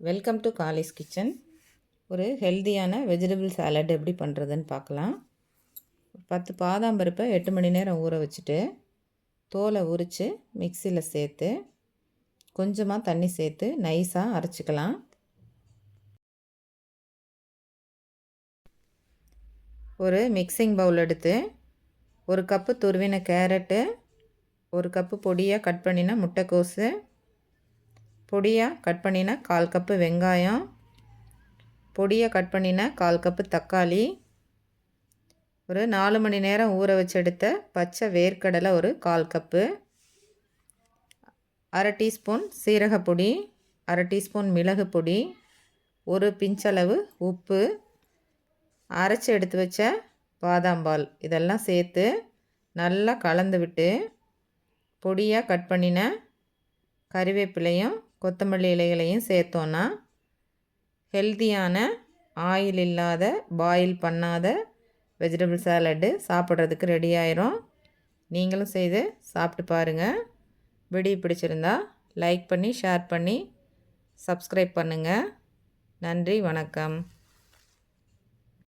Welcome to college kitchen ஒரு ஹெல்த்தியான vegetable salad எப்படி பண்ணுறதுன்னு பார்க்கலாம். பத்து பாதாம் பருப்பை எட்டு மணி நேரம் ஊற வச்சுட்டு தோலை உரித்து மிக்சியில் சேர்த்து கொஞ்சமாக தண்ணி சேர்த்து நைஸாக அரைச்சிக்கலாம். ஒரு மிக்சிங் பவுல் எடுத்து ஒரு கப்பு துருவின கேரட்டு ஒரு கப்பு பொடியாக கட் பண்ணின முட்டைக்கோஸு பொடியாக கட் பண்ணின கால் கப்பு வெங்காயம் பொடியாக கட் பண்ணின கால் கப்பு தக்காளி ஒரு நாலு மணி நேரம் ஊற வச்சு எடுத்த பச்சை வேர்க்கடலை ஒரு கால் கப்பு அரை டீஸ்பூன் சீரகப்பொடி அரை டீஸ்பூன் மிளகு பொடி ஒரு பிஞ்சளவு உப்பு அரைச்சி எடுத்து வச்ச பாதாம் பால். இதெல்லாம் சேர்த்து நல்லா கலந்து விட்டு பொடியாக கட் பண்ணின கறிவேப்பிலையும் கொத்தமல்லி இலைகளையும் சேர்த்தோன்னா ஹெல்த்தியான ஆயில் இல்லாத பாயில் பண்ணாத வெஜிடபிள் சாலட்டு சாப்பிட்றதுக்கு ரெடி ஆயிரும். நீங்களும் செய்து சாப்பிட்டு பாருங்கள் வீடியோ பிடிச்சிருந்தா லைக் பண்ணி ஷேர் பண்ணி சப்ஸ்கிரைப் பண்ணுங்கள் நன்றி வணக்கம்.